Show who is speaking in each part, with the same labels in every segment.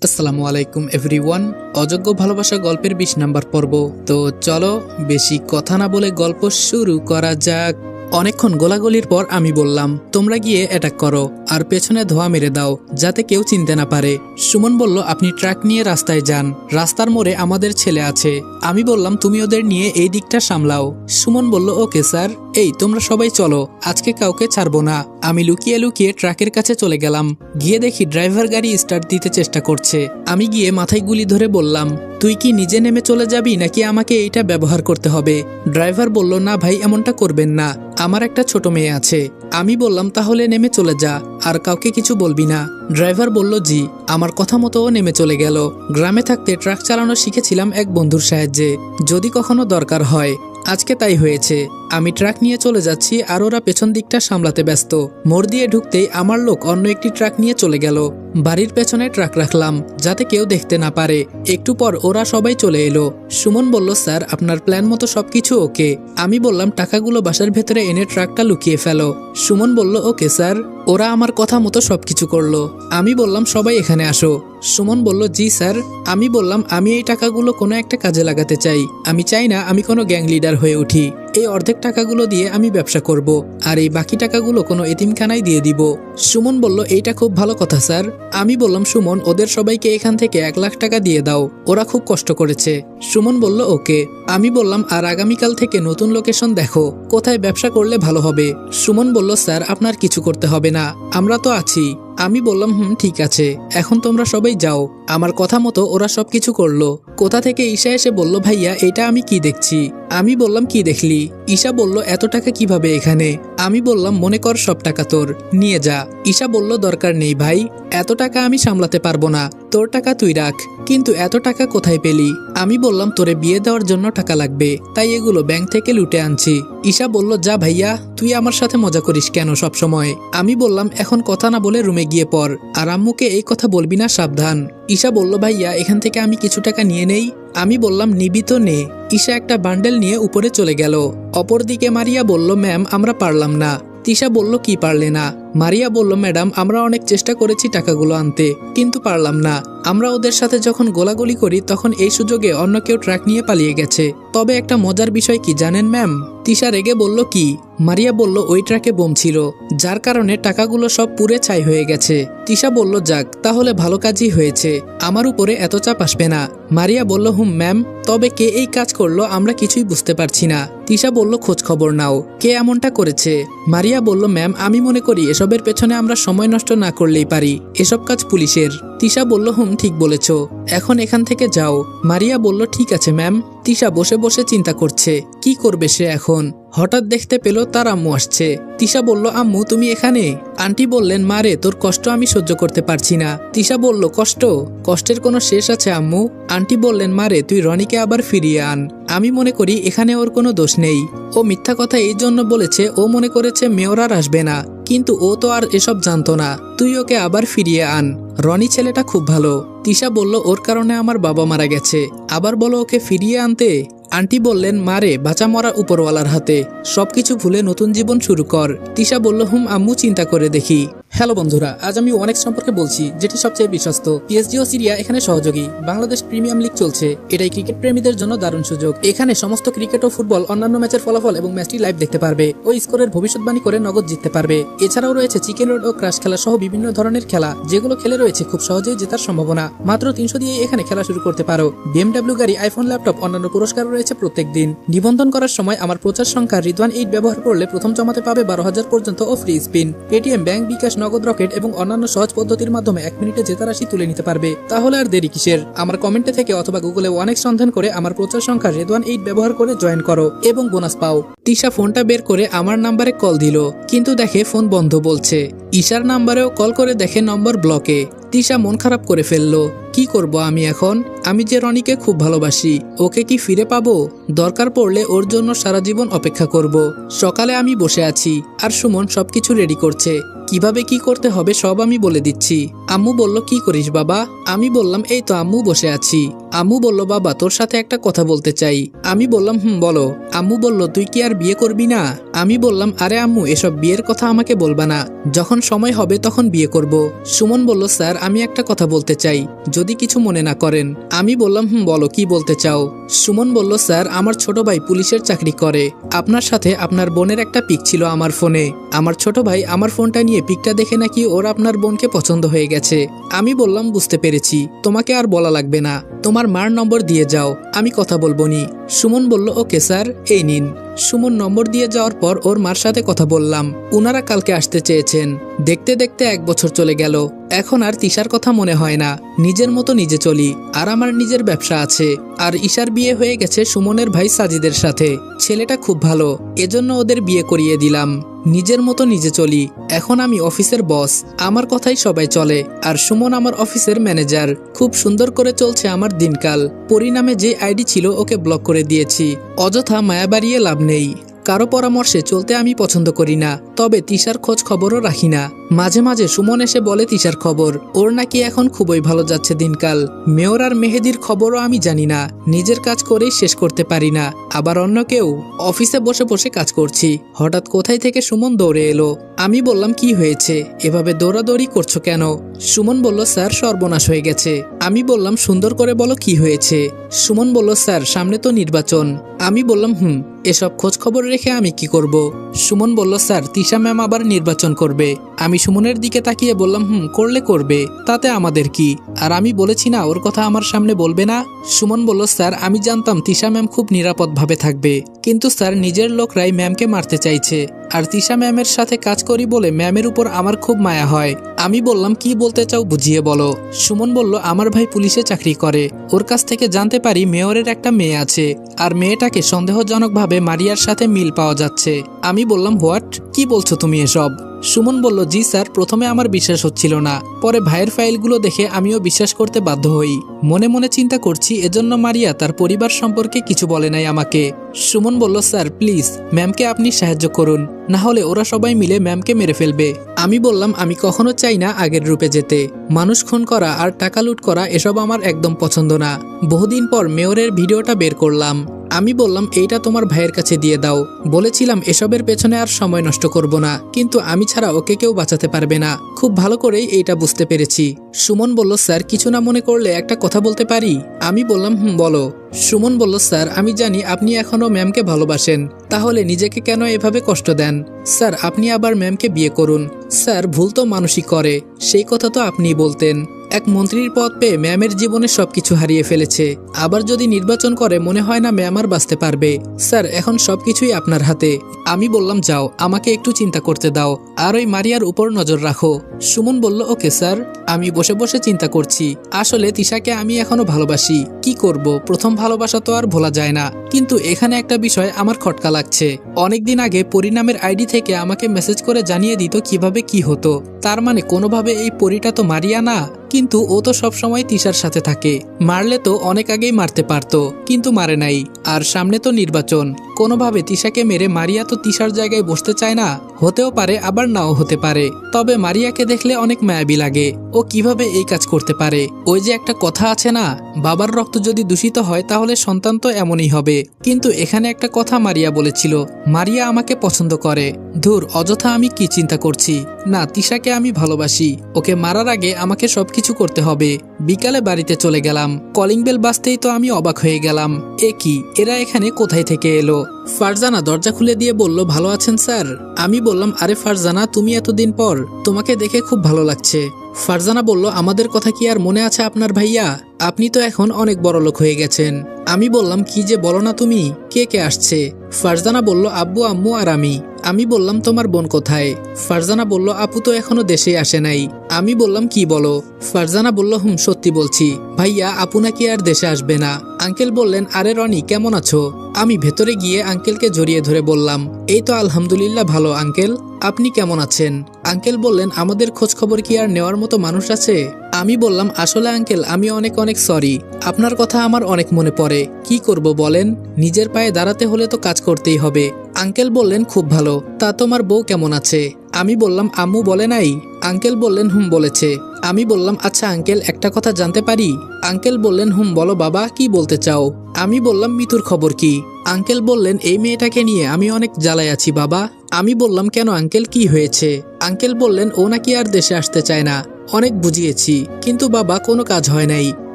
Speaker 1: আসসালামু আলাইকুম এভরিওয়ান অযোগ্য ভালোবাসা গল্পের বিশ নাম্বার পর্ব। তো চলো, বেশি কথা না বলে গল্প শুরু করা যাক। অনেকক্ষণ গোলাগুলির পর আমি বললাম, তোমরা গিয়ে অ্যাটাক করো, আর পেছনে ধোয়া মেরে দাও, যাতে কেউ চিনতে না পারে। সুমন বলল, আপনি ট্রাক নিয়ে রাস্তায় যান, রাস্তার মোড়ে আমাদের ছেলে আছে। আমি বললাম, তুমি ওদের নিয়ে এই দিকটা সামলাও। সুমন বলল, ওকে, স্যার। এই, তোমরা সবাই চলো, আজকে কাউকে ছাড়বো না। আমি লুকিয়ে লুকিয়ে ট্রাকের কাছে চলে গেলাম। গিয়ে দেখি ড্রাইভার গাড়ি স্টার্ট দিতে চেষ্টা করছে। আমি গিয়ে মাথায় গুলি ধরে বললাম, তুই কি নিজে নেমে চলে যাবি নাকি আমাকে এইটা ব্যবহার করতে হবে? ড্রাইভার বলল, না ভাই, এমনটা করবেন না। আমার একটা ছোট মেয়ে আছে। আমি বললাম, তাহলে নেমে চলে যা, আর কাউকে কিছু বলবি না। ড্রাইভার বলল, জি। আমার কথা মতো নেমে চলে গেল। গ্রামে থাকতে ট্রাক চালানো শিখেছিলাম এক বন্ধুর সাহায্যে। যদি কখনো দরকার হয়, আজকে তাই হয়েছে। আমি ট্রাক নিয়ে চলে যাচ্ছি আর ওরা পেছন দিকটা সামলাতে ব্যস্ত। মোড় দিয়ে ঢুকতেই আমার লোক অন্য একটি ট্রাক নিয়ে চলে গেল। বাড়ির পেছনে ট্রাক রাখলাম, যাতে কেউ দেখতে না পারে। একটু পর ওরা সবাই চলে এলো। সুমন বলল, স্যার, আপনার প্ল্যান মতো সবকিছু ওকে। আমি বললাম, টাকাগুলো বাসার ভেতরে এনে ট্রাকটা লুকিয়ে ফেলো। সুমন বলল, ওকে, স্যার। ওরা আমার কথা মতো সবকিছু করল। আমি বললাম, সবাই এখানে আসো। সুমন বলল, জি, স্যার। আমি বললাম, আমি এই টাকাগুলো কোনো একটা কাজে লাগাতে চাই। আমি চাই না আমি কোনো গ্যাং লিডার হয়ে উঠি। এই অর্ধেক টাকাগুলো দিয়ে আমি ব্যবসা করব, আর এই বাকি টাকাগুলো কোনো এতিমখানায় দিয়ে দিব। সুমন বলল, এইটা খুব ভালো কথা, স্যার। আমি বললাম, সুমন, ওদের সবাইকে এখান থেকে এক লাখ টাকা দিয়ে দাও। ওরা খুব কষ্ট করেছে। সুমন বলল, ওকে। আমি বললাম, আর আগামীকাল থেকে নতুন লোকেশন দেখো। কোথায় ব্যবসা করলে ভালো হবে? সুমন বলল, স্যার, আপনার কিছু করতে হবে না। আমরা তো আছি। আমি বললাম, হুম, ঠিক আছে। এখন তোমরা সবাই যাও। আমার কথা মতো ওরা সব কিছু করল। কোথা থেকে ঈশা এসে বলল, ভাইয়া, এটা আমি কি দেখছি? আমি বললাম, কি দেখলি? ঈশা বলল, এত টাকা কীভাবে এখানে? আমি বললাম, মনে কর সব টাকা তোর। নিয়ে যা। ঈশা বলল, দরকার নেই ভাই, এত টাকা আমি সামলাতে পারব না। তোর টাকা তুই রাখ, কিন্তু এত টাকা কোথায় পেলি? আমি বললাম, তোরে বিয়ে দেওয়ার জন্য টাকা লাগবে, তাই এগুলো ব্যাংক থেকে লুটে আনছি। ঈশা বলল, যা ভাইয়া, তুই আমার সাথে মজা করিস কেন সব সময় আমি বললাম, এখন কথা না বলে রুমে গিয়ে পর আর আম্মুকে এই কথা বলবি না, সাবধান। ঈশা বলল, ভাইয়া, এখান থেকে আমি কিছু টাকা নিয়ে নেই। আমি বললাম, নিবি তো নে। ঈশা একটা বান্ডেল নিয়ে উপরে চলে গেল। অপরদিকে মারিয়া বলল, ম্যাম, আমরা পারলাম না। তিশা বলল, কি পারলে না? মারিয়া বলল, ম্যাডাম, আমরা অনেক চেষ্টা করেছি টাকাগুলো আনতে, কিন্তু পারলাম না। আমরা ওদের সাথে যখন গোলাগুলি করি, তখন এই সুযোগে অন্য কেউ ট্রাক নিয়ে পালিয়ে গেছে। তবে একটা মজার বিষয় কি জানেন, ম্যাম? তিশা রেগে বলল, কি? মারিয়া বলল, ওই ট্রাকে বোম ছিল, যার কারণে টাকাগুলো সব পুড়ে ছাই হয়ে গেছে। তিশা বলল, যাক, তাহলে ভালো কাজই হয়েছে। আমার উপরে এত চাপ আসবে না। মারিয়া বলল, হুম, ম্যাম, তবে কে এই কাজ করল আমরা কিছুই বুঝতে পারছি না। তিশা বলল, খোঁজ খবর নাও, কে এমনটা করেছে? মারিয়া বলল, ম্যাম, আমি মনে করি এসবের পেছনে আমরা সময় নষ্ট না করলেই পারি। এসব কাজ পুলিশের। তিশা বলল, হুম, ঠিক বলেছ। এখন এখান থেকে যাও। মারিয়া বলল, ঠিক আছে, ম্যাম। তিশা বসে বসে চিন্তা করছে, কি করবে সে এখন? হঠাৎ দেখতে পেল, তার আম্মু আসছে। তিশা বলল, আম্মু, তুমি এখানে? আন্টি বললেন মারে তোর কষ্ট আমি সহ্য করতে পারছি না। তিশা বলল, কষ্ট? কষ্টের কোনো শেষ আছে, আম্মু? আন্টি বললেন মারে তুই রনিকে আবার ফিরিয়ে আন। আমি মনে করি এখানে ওর কোনো দোষ নেই। ও মিথ্যা কথা এই জন্য বলেছে, ও মনে করেছে মেয়র আর আসবে না। কিন্তু ও তো আর এসব জানতো না। তুই ওকে আবার ফিরিয়ে আন। রনি ছেলেটা খুব ভালো। তিশা বলল, ওর কারণে আমার বাবা মারা গেছে। আবার বলো ওকে ফিরিয়ে আনতে? আন্টি বললেন মারে বাঁচা মরা উপরওয়ালার হাতে। সবকিছু ভুলে নতুন জীবন শুরু কর। তিশা বলল, হুম, আম্মু, চিন্তা করে দেখি। হ্যালো বন্ধুরা, আজ আমি অনেক সম্পর্কে বলছি, যেটি সবচেয়ে বিশ্বস্ত। পিএসজি ও সিরিয়া এখানে সহযোগী। বাংলাদেশ প্রিমিয়াম লিগ চলছে। এটাই ক্রিকেট প্রেমীদের জন্য দারুণ সুযোগ। এখানে সমস্ত ক্রিকেট ও ফুটবল, অন্যান্য ম্যাচের ফলাফল এবং ম্যাচটি লাইভ দেখতে পারবে। ও স্কোরের ভবিষ্যৎবাণী করে নগদ জিততে পারবে। এছাড়াও রয়েছে চিকেন রোড ও ক্রাশ খেলা সহ বিভিন্ন ধরনের খেলা, যেগুলো খেলে রয়েছে খুব সহজেই জেতার সম্ভাবনা। মাত্র তিনশো দিয়ে এখানে খেলা শুরু করতে পারো। বিএমডাব্লিউ গাড়ি আইফোন ল্যাপটপ অন্যান্য পুরস্কার রয়েছে প্রত্যেক দিন। নিবন্ধন করার সময় আমার প্রচার সংখ্যা রিদওয়ান এইট ব্যবহার করলে প্রথম জমাতে পাবে বারো হাজার পর্যন্ত ও free spin Paytm bank bKash Nagad Rocket এবং অন্যান্য সহজ পদ্ধতির মাধ্যমে এক মিনিটে জেতা রাশি তুলে নিতে পারবে। তাহলে আর দেরি কিসের? আমার কমেন্টে থেকে অথবা গুগলে অনেক সন্ধান করে আমার প্রচার সংখ্যা রেদওয়ান এইট ব্যবহার করে জয়েন করো এবং বোনাস পাও। তিশা ফোনটা বের করে আমার নাম্বারে কল দিল, কিন্তু দেখে ফোন বন্ধ বলছে। ঈশার নাম্বারেও কল করে দেখে নম্বর ব্লকে। তিশা মন খারাপ করে ফেলল, কি করব আমি এখন? আমি যে রনিকে খুব ভালোবাসি, ওকে কি ফিরে পাবো? দরকার পড়লে ওর জন্য সারা জীবন অপেক্ষা করব। সকালে আমি বসে আছি, আর সুমন সবকিছু রেডি করছে। কীভাবে কি করতে হবে সব আমি বলে দিচ্ছি। আম্মু বলল, কি করিস বাবা? আমি বললাম, এই তো আম্মু বসে আছি। আম্মু বলল, বাবা, তোর সাথে একটা কথা বলতে চাই। আমি বললাম, হুম, বলো। আম্মু বলল, তুই কি আর বিয়ে করবি না? আমি বললাম, আরে আম্মু, এসব বিয়ের কথা আমাকে বলবা না। যখন সময় হবে তখন বিয়ে করব। সুমন বলল, স্যার, আমি একটা কথা বলতে চাই, যদি কিছু মনে না করেন। আমি বললাম, হুম, বলো, কি বলতে চাও? সুমন বলল, স্যার, আমার ছোট ভাই পুলিশের চাকরি করে। আপনার সাথে আপনার বোনের একটা পিক ছিল আমার ফোনে। আমার ছোট ভাই আমার ফোনটা নিয়ে পিকটা দেখে নাকি ওর আপনার বোনকে পছন্দ হয়ে গেছে। আমি বললাম, বুঝতে পেরেছি। তোমাকে আর বলা লাগবে না। তোমার মার নম্বর দিয়ে যাও। আমি কথা বলব নি। সুমন বলল, ওকে, স্যার, এই নিন। সুমন নম্বর দিয়ে যাওয়ার পর ওর মার সাথে কথা বললাম। উনারা কালকে আসতে চেয়েছেন। দেখতে দেখতে এক বছর চলে গেল। এখন আর তিশার কথা মনে হয় না। নিজের মতো নিজে চলি। আর আমার নিজের ব্যবসা আছে। আর ঈশার বিয়ে হয়ে গেছে সুমনের ভাই সাজিদের সাথে। ছেলেটা খুব ভালো। এজন্য ওদের বিয়ে করিয়ে দিলাম। নিজের মতো নিজে চলি। এখন আমি অফিসের বস। আমার কথাই সবাই চলে। আর সুমন আমার অফিসের ম্যানেজার। খুব সুন্দর করে চলছে আমার দিনকাল। পরিণামে যে আইডি ছিল ওকে ব্লক করে দিয়েছি। অযথা মায়া বাড়িয়ে লাভ নেই। কারও পরামর্শে চলতে আমি পছন্দ করি না। তবে তিশার খোঁজ খবরও রাখি না। মাঝে মাঝে সুমন এসে বলে তিশার খবর। ওর নাকি এখন খুবই ভালো যাচ্ছে দিনকাল। মেয়র আর মেহেদির খবরও আমি জানি না। নিজের কাজ করেই শেষ করতে পারি না। আবার অন্য কেউ? অফিসে বসে বসে কাজ করছি। হঠাৎ কোথায় থেকে সুমন দৌড়ে এলো? আমি বললাম, কি হয়েছে? এভাবে দৌড়াদৌড়ি করছ কেন? সুমন বলল, স্যার, সর্বনাশ হয়ে গেছে। আমি বললাম, সুন্দর করে বলো, কি হয়েছে? সুমন বলল, স্যার, সামনে তো নির্বাচন। আমি বললাম, হুম, এসব খোঁজ খবর রেখে আমি কি করব? সুমন বলল, স্যার, তিশা ম্যাম আবার নির্বাচন করবে। আমি সুমনের দিকে তাকিয়ে বললাম, হুম, করলে করবে, তাতে আমাদের কি? আর আমি বলেছি, না, ওর কথা আমার সামনে বলবে না। সুমন বলল, স্যার, আমি জানতাম তিশা ম্যাম খুব নিরাপদভাবে থাকবে, কিন্তু স্যার নিজের লোকরাই ম্যামকে মারতে চাইছে। আর তিশা ম্যামের সাথে কাজ করি বলে ম্যামের উপর আমার খুব মায়া হয়। আমি বললাম, কি বলতে চাও বুঝিয়ে বলো। সুমন বলল, আমার ভাই পুলিশে চাকরি করে। ওর কাছ থেকে জানতে পারি মেয়রের একটা মেয়ে আছে। আর মেয়েটাকে সন্দেহজনকভাবে মারিয়ার সাথে মিল পাওয়া যাচ্ছে। আমি বললাম, হোয়াট? কি বলছো তুমি এসব? সুমন বলল, জি স্যার, প্রথমে আমার বিশ্বাস হচ্ছিল না। পরে ভাইয়ের ফাইলগুলো দেখে আমিও বিশ্বাস করতে বাধ্য হই। মনে মনে চিন্তা করছি, এজন্য মারিয়া তার পরিবার সম্পর্কে কিছু বলে নাই আমাকে। সুমন বলল, স্যার, প্লিজ, ম্যামকে আপনি সাহায্য করুন। না হলে ওরা সবাই মিলে ম্যামকে মেরে ফেলবে। আমি বললাম, আমি কখনো চাই না আগের রূপে যেতে। মানুষ খুন করা আর টাকা লুট করা এসব আমার একদম পছন্দ না। বহুদিন পর মেয়রের ভিডিওটা বের করলাম। আমি বললাম, এইটা তোমার ভাইয়ের কাছে দিয়ে দাও। বলেছিলাম, এসবের পেছনে আর সময় নষ্ট করব না, কিন্তু আমি ছাড়া ওকে কেউ বাঁচাতে পারবে না। খুব ভালো করেই এইটা বুঝতে পেরেছি। সুমন বলল, স্যার, কিছু না মনে করলে একটা কথা বলতে পারি? আমি বললাম, হুম, বলো। সুমন বলল, স্যার, আমি জানি আপনি এখনও ম্যামকে ভালোবাসেন, তাহলে নিজেকে কেন এভাবে কষ্ট দেন? স্যার, আপনি আবার ম্যামকে বিয়ে করুন। স্যার, ভুল তো মানুষই করে, সেই কথা তো আপনিই বলতেন। এক মন্ত্রীর পদ পেয়ে ম্যামের জীবনে সবকিছু হারিয়ে ফেলেছে। আবার যদি নির্বাচন করে, মনে হয় না ম্যাম আর বাঁচতে পারবে। স্যার, এখন সবকিছুই আপনার হাতে। আমি বললাম, যাও, আমাকে একটু চিন্তা করতে দাও। আর ওই মারিয়ার উপর নজর রাখো। সুমন বলল, ওকে, স্যার, আমি বসে বসে চিন্তা করছি। আসলে তিশাকে আমি এখনও ভালোবাসি। কি করব? প্রথম ভালোবাসা তো আর ভোলা যায় না। কিন্তু এখানে একটা বিষয় আমার খটকা লাগছে। অনেকদিন আগে পরিণামের আইডি থেকে আমাকে মেসেজ করে জানিয়ে দিত কীভাবে কি হতো। তার মানে কোনোভাবে এই পরিটা তো মারিয়া না, কিন্তু ও তো সবসময় তিশার সাথে থাকে। মারলে তো অনেক আগেই মারতে পারতো, কিন্তু মারে নাই। আর সামনে তো নির্বাচন। কোনোভাবে তিশাকে মেরে মারিয়া তো তিশার জায়গায় বসতে চায় না, হতেও পারে, আবার নাও হতে পারে। তবে মারিয়াকে দেখলে অনেক মায়াবী লাগে। ও কীভাবে এই কাজ করতে পারে? ওই যে একটা কথা আছে না, বাবার রক্ত যদি দূষিত হয় তাহলে সন্তান তো এমনই হবে। কিন্তু এখানে একটা কথা মারিয়া বলেছিল, মারিয়া আমাকে পছন্দ করে। ধুর, অযথা আমি কি চিন্তা করছি? না, তিশাকে আমি ভালোবাসি। ওকে মারার আগে আমাকে সবকিছু করতে হবে। বিকালে বাড়িতে চলে গেলাম। কলিং বেল বাজতেই তো আমি অবাক হয়ে গেলাম। এ কি? এরা এখানে কোথায় থেকে এলো? ফারজানা দরজা খুলে দিয়ে বলল, ভালো আছেন স্যার? আমি বললাম, আরে ফারজানা, তুমি এতদিন পর তোমাকে দেখে খুব ভালো লাগছে। ফারজানা বলল, আমাদের কথা কি আর মনে আছে আপনার ভাইয়া? আপনি তো এখন অনেক বড় লোক হয়ে গেছেন। আমি বললাম, কি যে বলো না তুমি? কে কে আসছে? ফারজানা বলল, আব্বু, আম্মু আর আমি। আমি বললাম, তোমার বোন কোথায়? ফারজানা বলল, আপু তো এখনও দেশে আসে নাই। আমি বললাম, কি বলো? ফারজানা বলল, হুম, সত্যি বলছি। ভাইয়া, আপু নাকি আর দেশে আসবে না। আঙ্কেল বললেন, আরে রনি, কেমন আছো? আমি ভেতরে গিয়ে আঙ্কেলকে জড়িয়ে ধরে বললাম, এই তো আলহামদুলিল্লাহ ভালো, আঙ্কেল। আপনি কেমন আছেন? আঙ্কেল বললেন, আমাদের খোঁজ খবর কি আর নেওয়ার মতো মানুষ আছে? আমি বললাম, আসলে আঙ্কেল, আমি অনেক অনেক সরি আপনার কথা আমার অনেক মনে পড়ে। কি করব বলেন? নিজের পায়ে দাঁড়াতে হলে তো কাজ করতেই হবে। আঙ্কেল বললেন, খুব ভালো। তা তোমার বউ কেমন আছে? আমি বললাম, আম্মু বলে নাই। আঙ্কেল বললেন, হুম, বলেছে। আমি বললাম আচ্ছা আঙ্কেল, একটা কথা জানতে পারি? আঙ্কেল বললেন, হুম, বলো বাবা, কি বলতে চাও? আমি বললাম মিতুর খবর কি? আঙ্কেল বললেন, এই মেয়েটাকে নিয়ে আমি অনেক জ্বালাই আছি, বাবা। আমি বললাম, কেন আঙ্কেল, কি হয়েছে? আঙ্কেল বললেন, ও নাকি আর দেশে আসতে চায় না। অনেক বুঝিয়েছি, কিন্তু বাবা, কোনো কাজ হয় নাই।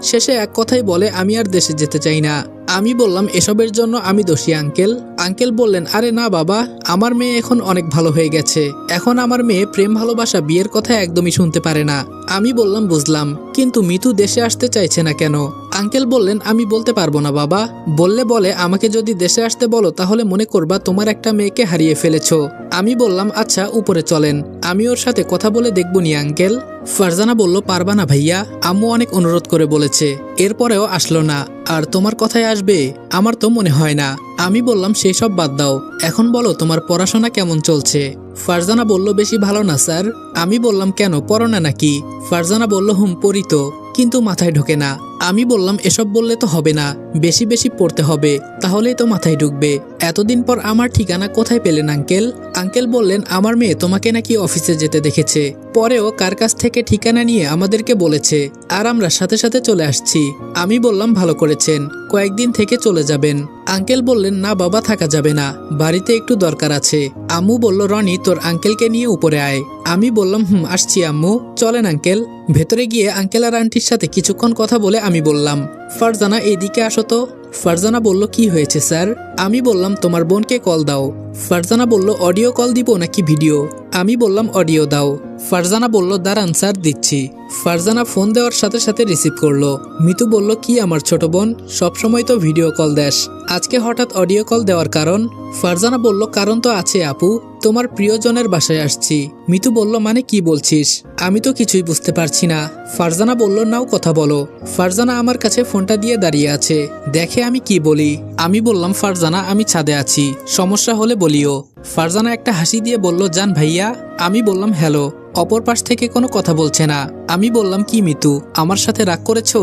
Speaker 1: শেষে এক কথাই বলে, আমি আর দেশে যেতে চাই না। আমি বললাম, এসবের জন্য আমি দোষী, আঙ্কেল। আঙ্কেল বললেন, আরে না বাবা, আমার মেয়ে এখন অনেক ভালো হয়ে গেছে। এখন আমার মেয়ে প্রেম, ভালোবাসা, বিয়ের কথা একদমই শুনতে পারে না। আমি বললাম, বুঝলাম, কিন্তু মিতু দেশে আসতে চাইছে না কেন? আঙ্কেল বললেন, আমি বলতে পারব না বাবা। বললে বলে, আমাকে যদি দেশে আসতে বলো, তাহলে মনে করবা তোমার একটা মেয়েকে হারিয়ে ফেলেছ। আমি বললাম আচ্ছা উপরে চলেন। আমি ওর সাথে কথা বলে দেখব নি, আঙ্কেল। ফারজানা বলল, পারবা না ভাইয়া। আম্মু অনেক অনুরোধ করে বলেছে, এরপরেও আসলো না। আর তোমার কথায় আসবে, আমার তো মনে হয় না। আমি বললাম সেই সব বাদ দাও। এখন বলো, তোমার পড়াশোনা কেমন চলছে? ফারজানা বলল, বেশি ভালো না, স্যার। আমি বললাম, কেন, পড়ো না নাকি? ফারজানা বলল, হুম, পড়ি তো। কিন্তু মাথায় ঢোকে না। আমি বললাম, এসব বললে তো হবে না। বেশি বেশি পড়তে হবে। তাহলেই তো মাথায় ঢুকবে। এতদিন পর আমার ঠিকানা কোথায় পেলেন, আঙ্কেল? আঙ্কেল বললেন, আমার মেয়ে তোমাকে নাকি অফিসে যেতে দেখেছে। পরেও কার কাছ থেকে ঠিকানা নিয়ে আমাদেরকে বলেছে। আর আমরা সাথে সাথে চলে আসছি। আমি বললাম, ভালো করেছেন। কয়েকদিন থেকে চলে যাবেন। আঙ্কেল বললেন, না বাবা, থাকা যাবে না। বাড়িতে একটু দরকার আছে। আম্মু বলল, রনি, তোর আঙ্কেলকে নিয়ে উপরে আয়। আমি বললাম, হুম, আসছি আম্মু। চলেন, আঙ্কেল। ভেতরে গিয়ে আঙ্কেল আর আন্টির সাথে কিছুক্ষণ কথা বলে আমি বললাম, ফারজানা, এদিকে আসো তো। ফারজানা বলল, কি হয়েছে, স্যার? আমি বললাম, তোমার বোনকে কল দাও। ফারজানা বলল, অডিও কল দিব নাকি ভিডিও? আমি বললাম, অডিও দাও। ফারজানা বলল, দাঁড়ান, স্যার, দিচ্ছি। ফারজানা ফোন দেওয়ার সাথে সাথে রিসিভ করল। মিতু বলল, কি আমার ছোট বোন? সবসময় তো ভিডিও কল দেস। আজকে হঠাৎ অডিও কল দেওয়ার কারণ? ফারজানা বলল, কারণ তো আছে, আপু। তোমার প্রিয়জনের বাসায় আসছি। মিতু বলল মানে কি বলছিস? আমি তো কিছুই বুঝতে পারছি না। ফারজানা বলল, নাও কথা বলো। ফারজানা আমার কাছে ফোনটা দিয়ে দাঁড়িয়ে আছে। দেখে আমি কি বলি? আমি বললাম, ফারজানা, আমি ছাদে আছি। সমস্যা হলে বলিও। ফারজানা একটা হাসি দিয়ে বলল, জান ভাইয়া, আমি বললাম, হ্যালো। অপর পাশ থেকে কোনো কথা বলছে না। আমি বললাম, কি মিতু, আমার সাথে রাগ করেছ?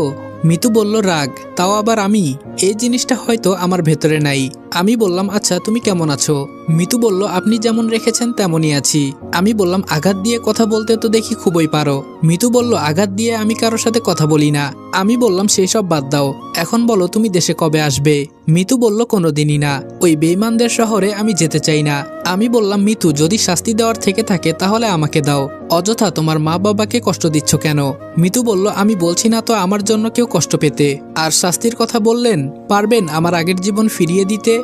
Speaker 1: মিতু বলল, রাগ, তাও আবার আমি? এই জিনিসটা হয়তো আমার ভেতরে নাই। আমি বললাম আচ্ছা তুমি কেমন আছো? মিতু বলল, আপনি যেমন রেখেছেন, তেমনই আছি। আমি বললাম, আঘাত দিয়ে কথা বলতে তো দেখি খুবই পারো। মিতু বলল, আঘাত দিয়ে আমি কারোর সাথে কথা বলি না। আমি বললাম, সেই সব বাদ দাও। এখন বলো, তুমি দেশে কবে আসবে? মিতু বলল, কোনোদিনই না। ওই বেইমানদের শহরে আমি যেতে চাই না। আমি বললাম, মিতু, যদি শাস্তি দেওয়ার থেকে থাকে, তাহলে আমাকে দাও। অযথা তোমার মা বাবাকে কষ্ট দিচ্ছ কেন? মিতু বলল, আমি বলছি না তো আমার জন্য কেউ কষ্ট পেতে। আর শাস্তির কথা বললেন? পারবেন আমার আগের জীবন ফিরিয়ে দিতে?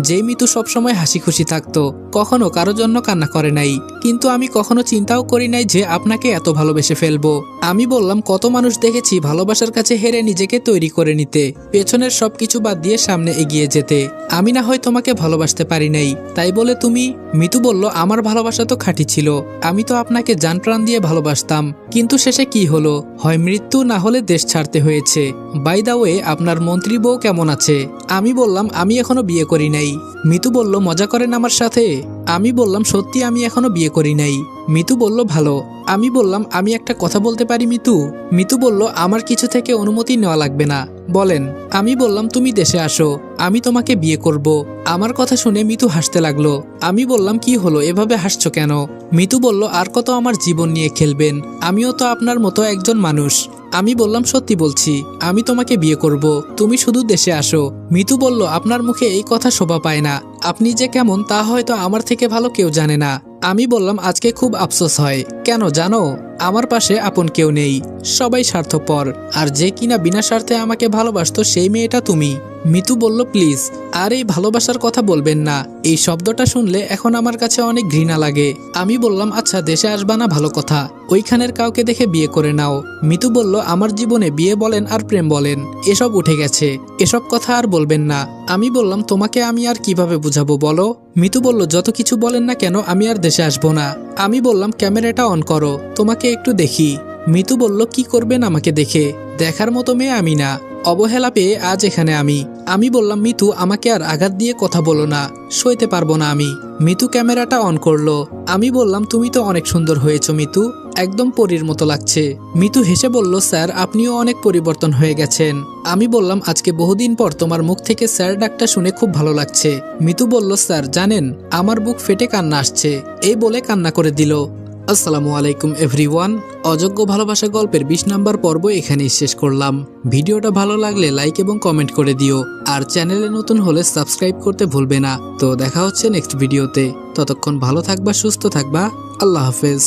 Speaker 1: যেই মিতু সবসময় হাসি খুশি থাকতো, কখনো কারও জন্য কান্না করে নাই। কিন্তু আমি কখনো চিন্তাও করি নাই যে আপনাকে এত ভালোবেসে ফেলব। আমি বললাম, কত মানুষ দেখেছি ভালোবাসার কাছে হেরে নিজেকে তৈরি করে নিতে। পেছনের সবকিছু বাদ দিয়ে সামনে এগিয়ে যেতে। আমি না হয় তোমাকে ভালোবাসতে পারি নাই। তাই বলে তুমি, মিতু বলল, আমার ভালোবাসা তো খাঁটি ছিল। আমি তো আপনাকে যান প্রাণ দিয়ে ভালোবাসতাম। কিন্তু শেষে কি হলো? হয় মৃত্যু না হলে দেশ ছাড়তে হয়েছে। বাই দা ওয়ে আপনার মন্ত্রী বউ কেমন আছে? আমি বললাম, আমি এখনও বিয়ে করি নাই। মিতু বলল, মজা করেন আমার সাথে। আমি বললাম, সত্যি, আমি এখনও বিয়ে করি নাই। মিতু বলল, ভালো। আমি বললাম, আমি একটা কথা বলতে পারি মিতু? মিতু বলল, আমার কিছু থেকে অনুমতি নেওয়া লাগবে না। বলেন, আমি বললাম, তুমি দেশে আসো। আমি তোমাকে বিয়ে করব। আমার কথা শুনে মিতু হাসতে লাগল। আমি বললাম, কি হলো? এভাবে হাসছো কেন? মিতু বলল, আর কত আমার জীবন নিয়ে খেলবেন? আমিও তো আপনার মতো একজন মানুষ। আমি বললাম, সত্যি বলছি, আমি তোমাকে বিয়ে করব। তুমি শুধু দেশে আসো। মিতু বলল, আপনার মুখে এই কথা শোভা পায় না। আপনি যে কেমন, তা হয়তো আমার থেকে ভালো কেউ জানে না। আমি বললাম আজকে খুব আফসোস হয়। কেন? জানো? আমার পাশে আপন কেউ নেই, সবাই স্বার্থপর। আর যে কিনা বিনা স্বার্থে আমাকে ভালোবাসতো সেই মেয়েটা তুমি। মিতু বলল, প্লিজ, আর এই ভালোবাসার কথা বলবেন না। এই শব্দটা শুনলে এখন আমার কাছে অনেক ঘৃণা লাগে। আমি বললাম আচ্ছা দেশে আসবা না, ভালো কথা। ওইখানের কাউকে দেখে বিয়ে করে নাও। মিতু বলল, আমার জীবনে বিয়ে বলেন আর প্রেম বলেন, এসব উঠে গেছে। এসব কথা আর বলবেন না। আমি বললাম, তোমাকে আমি আর কীভাবে বুঝাবো বলো? মিতু বলল, যত কিছু বলেন না কেন, আমি আর দেশে আসব না। আমি বললাম, ক্যামেরাটা অন করো। তোমাকে একটু দেখি। মিতু বলল, কি করবেন আমাকে দেখে? দেখার মতো মেয়ে আমি না। অবহেলা পেয়ে আজ এখানে আমি। আমি বললাম, মিতু, আমাকে আর আঘাত দিয়ে কথা বলো না। সইতে পারব না আমি। মিতু ক্যামেরাটা অন করল। আমি বললাম, তুমি তো অনেক সুন্দর হয়েছো মিতু। একদম পরীর মতো লাগছে। মিতু হেসে বলল, স্যার, আপনিও অনেক পরিবর্তন হয়ে গেছেন। আমি বললাম, আজকে বহুদিন পর তোমার মুখ থেকে স্যার ডাকটা শুনে খুব ভালো লাগছে। মিতু বলল, স্যার, জানেন, আমার বুক ফেটে কান্না আসছে। এই বলে কান্না করে দিল। আসসালামু আলাইকুম, এভরিওয়ান। অযোগ্য ভালোবাসা গল্পের বিশ নাম্বার পর্ব এখানেই শেষ করলাম। ভিডিওটা ভালো লাগলে লাইক এবং কমেন্ট করে দিও। আর চ্যানেলে নতুন হলে সাবস্ক্রাইব করতে ভুলবে না। তো দেখা হচ্ছে নেক্সট ভিডিওতে। ততক্ষণ ভালো থাকবা, সুস্থ থাকবা। আল্লাহ হাফেজ।